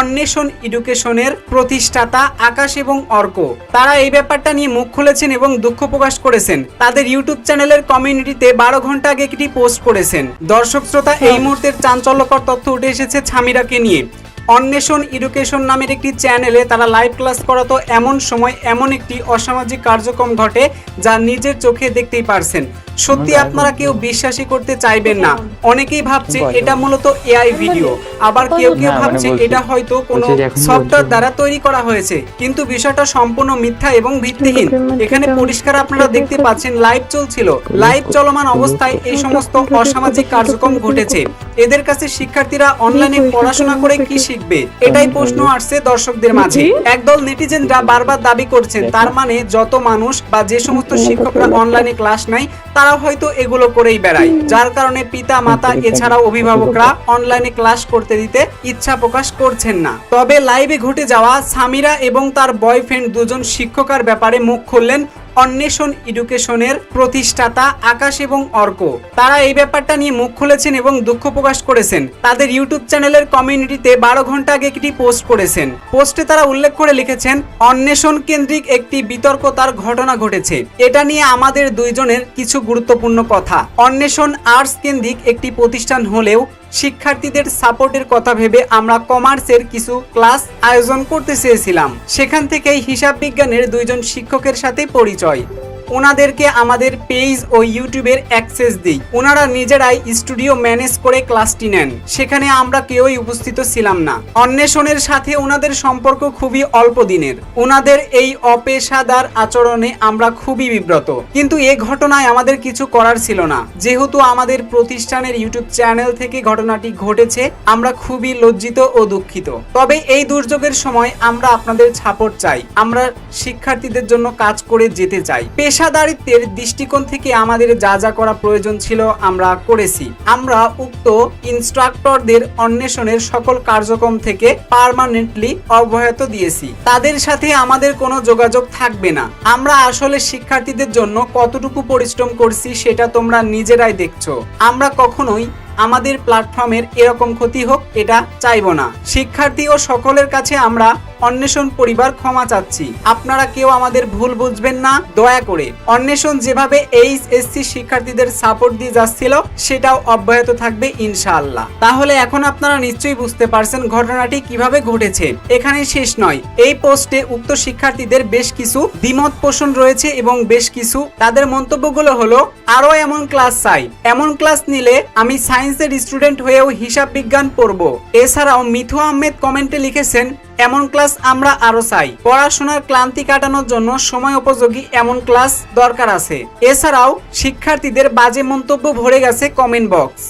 অন্বেষণ এডুকেশনের প্রতিষ্ঠাতা আকাশ এবং অর্ক। তারা এই ব্যাপারটা নিয়ে মুখ খুলেছেন এবং দুঃখ প্রকাশ করেছেন। তাদের ইউটিউব চ্যানেলের কমিউনিটিতে বারো ঘণ্টা আগে একটি পোস্ট করেছেন। দর্শক শ্রোতা এই মুহূর্তের চাঞ্চল্যকর তথ্য উঠে এসেছে ছামিরাকে নিয়ে। অন্বেষণ এডুকেশন নামের একটি চ্যানেলে তারা লাইভ ক্লাস করাতো এমন সময় এমন একটি অসামাজিক কার্যক্রম ঘটে যা নিজের চোখে দেখতেই পারছেন। সত্যি আপনারা কেউ বিশ্বাসই করতে চাইবেন না। অনেকেই ভাবছে এটা মূলত এআই ভিডিও আবার কেউ কেউ মানে ভাবছে এটা হয়তো কোনো সফটওয়্যার দ্বারা তৈরি করা হয়েছে। কিন্তু বিষয়টা সম্পূর্ণ মিথ্যা এবং ভিত্তিহীন। এখানে পরিষ্কার আপনারা দেখতে পাচ্ছেন লাইভ চলছিল। লাইভ চলমান অবস্থায় এই সমস্ত অসামাজিক কার্যক্রম ঘটেছে। এদের কাছে শিক্ষার্থীরা অনলাইনে পড়াশোনা করে কি শিখবে? এটাই প্রশ্ন আসছে দর্শকদের মাঝে। একদল নেটিজেনরা বারবার দাবি করছেন তার মানে যত মানুষ বা যে সমস্ত শিক্ষকরা অনলাইনে ক্লাস নাই তারা হয়তো এগুলো করেই বেড়ায়। যার কারণে পিতা মাতা এছাড়াও অভিভাবকরা অনলাইনে ক্লাস করতে দিতে ইচ্ছা প্রকাশ করছেন না। তবে লাইভে ঘটে যাওয়া সামিরা এবং তার বয়ফ্রেন্ড দুজন শিক্ষকার ব্যাপারে মুখ খুললেন অন্বেষণ এডুকেশনের প্রতিষ্ঠাতা আকাশ এবং অর্ক। তারা এই ব্যাপারটা নিয়ে মুখ খুলেছেন এবং দুঃখ প্রকাশ করেছেন। তাদের ইউটিউব চ্যানেলের কমিউনিটিতে বারো ঘণ্টা আগে একটি পোস্ট করেছেন। পোস্টে তারা উল্লেখ করে লিখেছেন, অন্বেষণ কেন্দ্রিক একটি বিতর্কতার ঘটনা ঘটেছে। এটা নিয়ে আমাদের দুইজনের কিছু গুরুত্বপূর্ণ কথা। অন্বেষণ আর্টস কেন্দ্রিক একটি প্রতিষ্ঠান হলেও শিক্ষার্থীদের সাপোর্টের কথা ভেবে আমরা কমার্সের কিছু ক্লাস আয়োজন করতে চেয়েছিলাম। সেখান থেকেই হিসাব বিজ্ঞানের দুইজন শিক্ষকের সাথে পরিচয়। ওনাদেরকে আমাদের পেজ ও ইউটিউবের অ্যাক্সেস দিই। ওনারা নিজেরাই স্টুডিও ম্যানেজ করে ক্লাসটি নেন। সেখানে আমরা কেউই উপস্থিত ছিলাম না। অন্বেষণের সাথে ওনাদের সম্পর্ক খুবই অল্প দিনের। ওনাদের এই অপেশাদার আচরণে আমরা খুবই বিব্রত। কিন্তু এ ঘটনায় আমাদের কিছু করার ছিল না। যেহেতু আমাদের প্রতিষ্ঠানের ইউটিউব চ্যানেল থেকে ঘটনাটি ঘটেছে, আমরা খুবই লজ্জিত ও দুঃখিত। তবে এই দুর্যোগের সময় আমরা আপনাদের ছাপট চাই। আমরা শিক্ষার্থীদের জন্য কাজ করে যেতে চাই। পেশাদারিত্বের দৃষ্টিকোণ থেকে আমাদের যা যা করা প্রয়োজন ছিল আমরা করেছি। আমরা উক্ত ইনস্ট্রাক্টরদের অন্বেষণের সকল কার্যক্রম থেকে পারমানেন্টলি অব্যাহত দিয়েছি। তাদের সাথে আমাদের কোনো যোগাযোগ থাকবে না। আমরা আসলে শিক্ষার্থীদের জন্য কতটুকু পরিশ্রম করছি সেটা তোমরা নিজেরাই দেখছ। আমরা কখনোই আমাদের প্ল্যাটফর্মের এরকম ক্ষতি হোক, এটা চাইব না। শিক্ষার্থী ও সকলের কাছে আমরা অন্বেষণ পরিবার ক্ষমা চাচ্ছি। আপনারা কেউ আমাদের ভুল বুঝবেন না, দয়া করে। অন্বেষণ যেভাবে এইচ এসসি শিক্ষার্থীদের সাপোর্ট দিয়ে যাচ্ছিল, সেটাও অব্যাহত থাকবে ইনশাআল্লাহ। তাহলে এখন আপনারা নিশ্চয়ই বুঝতে পারছেন ঘটনাটি কীভাবে ঘটেছে। এখানে শেষ নয়। এই পোস্টে উক্ত শিক্ষার্থীদের বেশ কিছু দ্বিমত পোষণ রয়েছে এবং বেশ কিছু তাদের মন্তব্যগুলো হলো আরও এমন ক্লাস চাই। এমন ক্লাস নিলে আমি সায়েন্সের স্টুডেন্ট হয়েও হিসাব বিজ্ঞান পড়ব। এছাড়াও মিথু আহমেদ কমেন্টে লিখেছেন, এমন ক্লাস আমরা আরও চাই। পড়াশোনার ক্লান্তি কাটানোর জন্য সময় উপযোগী এমন ক্লাস দরকার আছে। এছাড়াও শিক্ষার্থীদের বাজে মন্তব্য ভরে গেছে কমেন্ট বক্স।